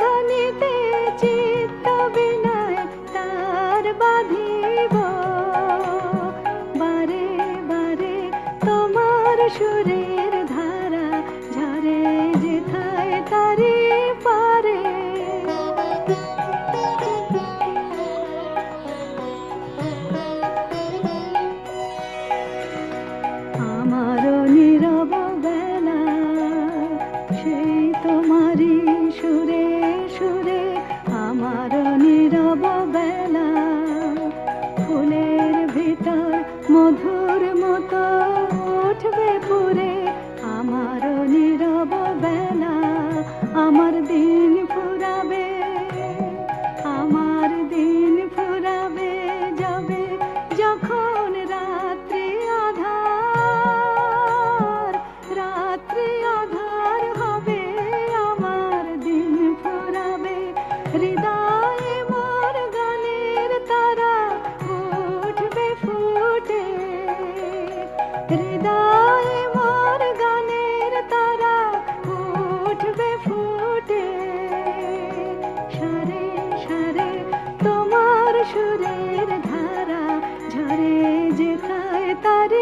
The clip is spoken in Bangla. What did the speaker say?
ধনিতে চিত্ত বিনয় তার বাঁধিব। বারে বারে তোমার সুরের ধারা ঝরে যেথায় তারি পারে। আমার তার